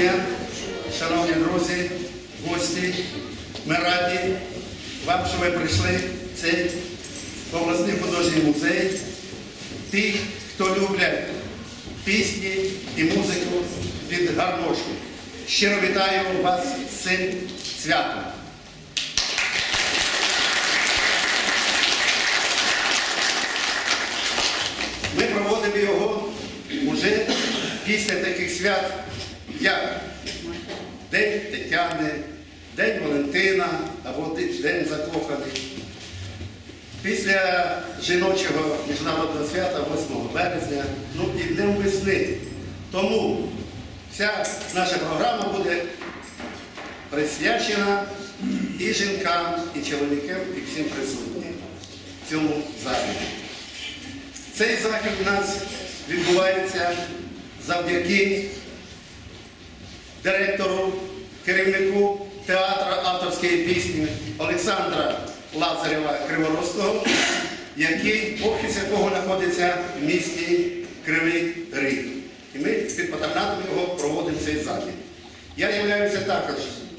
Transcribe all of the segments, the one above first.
дня, шановні друзі, гості. Ми раді вам, що ви прийшли в цей обласний художній музей. Ті, хто люблять пісні і музику від гармошки. Щиро вітаю вас з цим святом. Ми проводимо його вже після таких свят, як День Тетяни, День Валентина або День Закоханих. Після жіночого міжнародного свята 8 березня, ну і Днем весни. Тому вся наша програма буде присвячена і жінкам, і чоловікам, і всім присутнім в цьому заході. Цей захід у нас відбувається завдяки директору, керівнику театру авторської пісні Олександра Лазарєва Криворозького, який, офіс якого знаходиться в місті Кривий Ріг. І ми під патронатом його проводимо цей захід. Я являюся також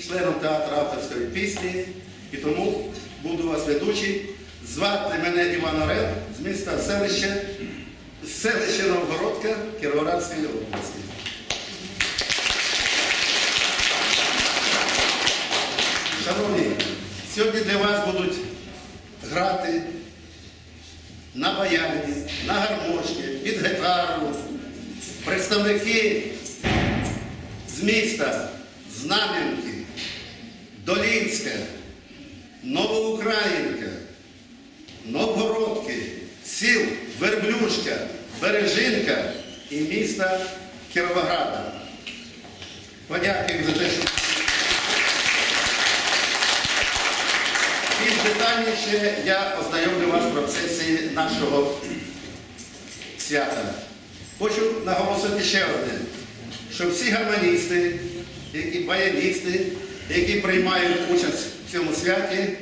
членом театру авторської пісні, і тому буду вас ведучий. Звати мене Іван Орел з міста селище, селища Новгородка Кіровоградської області. Шановні, сьогодні для вас будуть грати на баяні, на гармошки, під гітару, представники з міста Знам'янки, Долінська, Новоукраїнка, Новгородки, сіл Верблюшка, Бережинка і міста Кіровограда. Подякую за те, що детальніше я ознайомлю вас в процесі нашого свята. Хочу наголосити ще одне, що всі гармоністи, які баяністи, які приймають участь в цьому святі,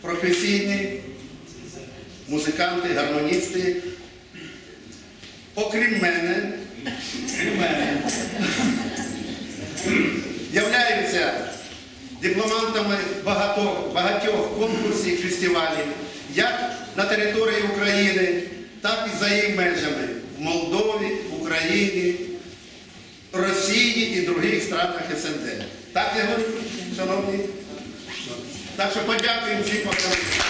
професійні музиканти, гармоністи, окрім мене, крім мене, дипломантами багатьох, багатьох конкурсів, фестивалів, як на території України, так і за її межами в Молдові, Україні, Росії і других странах СНД. Так я говорю, шановні? Так що подякуємо всім поколінням.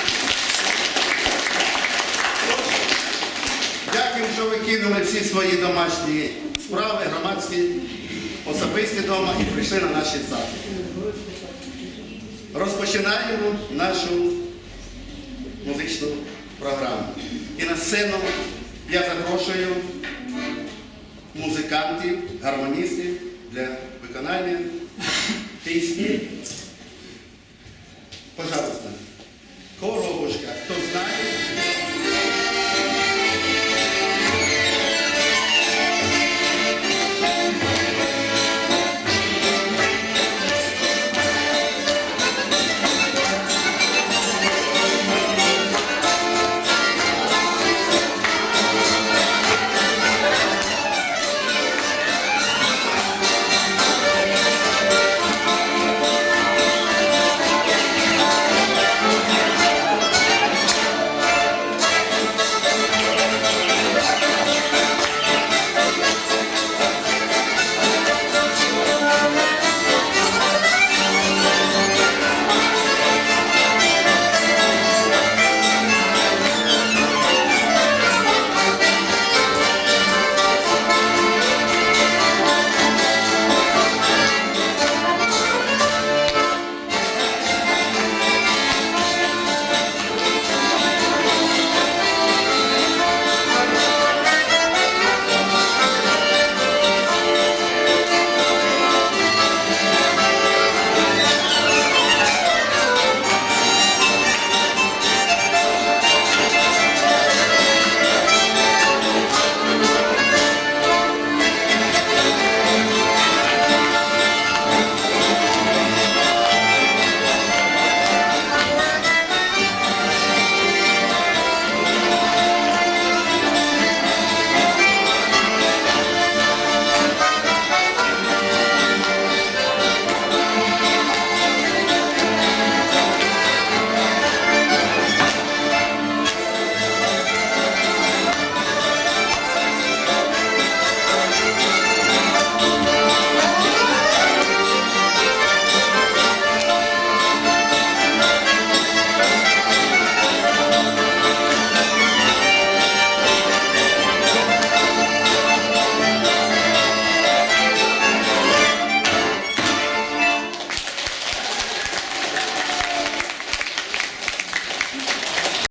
Дякую, що ви кинули всі свої домашні справи, громадські, особисті вдома і прийшли на наші заходи. Розпочинаємо нашу музичну програму. І на сцену я запрошую музикантів, гармоністів для виконання пісні. Пожалуйста,